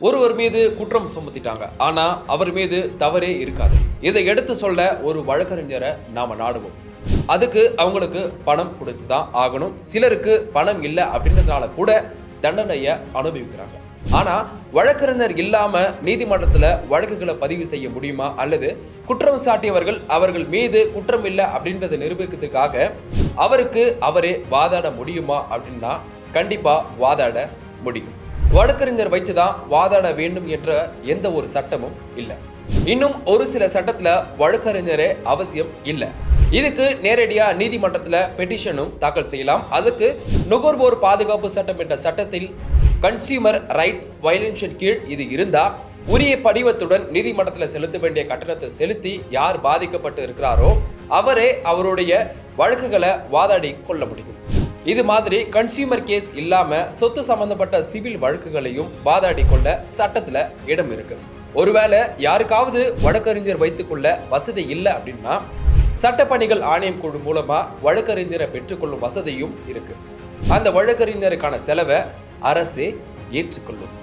ஒருவர் மீது குற்றம் சுமத்திட்டாங்க. ஆனா அவர் மீது தவறே இருக்காது. இதை எடுத்து சொல்ல ஒரு வழக்கறிஞரை நாம நாடுவோம். அதுக்கு அவங்களுக்கு பணம் கொடுத்து தான் ஆகணும். சிலருக்கு பணம் இல்லை அப்படின்றதுனால கூட தண்டனையை அனுபவிக்கிறாங்க. ஆனா வழக்கறிஞர் இல்லாம நீதிமன்றத்துல வழக்குகளை பதிவு செய்ய முடியுமா? அல்லது குற்றம் சாட்டியவர்கள் அவர்கள் மீது குற்றம் இல்லை அப்படின்றத நிரூபிக்கிறதுக்காக அவருக்கு அவரே வாதாட முடியுமா? அப்படின்னா கண்டிப்பா வாதாட முடியும். வழக்கறிஞர் வைத்துதான் வாதாட வேண்டும் என்ற எந்த ஒரு சட்டமும் இல்லை. இன்னும் ஒரு சில சட்டத்துல வழக்கறிஞரே அவசியம் இல்லை. இதுக்கு நேரடியாக நீதிமன்றத்தில் பெட்டிஷனும் தாக்கல் செய்யலாம். அதுக்கு நுகர்வோர் பாதுகாப்பு சட்டம் என்ற சட்டத்தில் கன்சியூமர் ரைட்ஸ் வயலேஷன் கீழ் இது இருந்தால் உரிய படிவத்துடன் நீதிமன்றத்தில் செலுத்த வேண்டிய கட்டணத்தை செலுத்தி யார் பாதிக்கப்பட்டு இருக்கிறாரோ அவரே அவருடைய வழக்குகளை வாதாடி கொள்ள முடியும். இது மாதிரி கன்சியூமர் கேஸ் இல்லாம சொத்து சம்பந்தப்பட்ட சிவில் வழக்குகளையும் வாதாடி கொள்ள சட்டத்துல இடம் இருக்கு. ஒருவேளை யாருக்காவது வழக்கறிஞர் வைத்துக்கொள்ள வசதி இல்லை அப்படின்னா சட்டப்பணிகள் ஆணையம் குழு மூலமா வழக்கறிஞரை பெற்றுக்கொள்ளும் வசதியும் இருக்கு. அந்த வழக்கறிஞருக்கான செலவை அரசே ஏற்றுக்கொள்ளும்.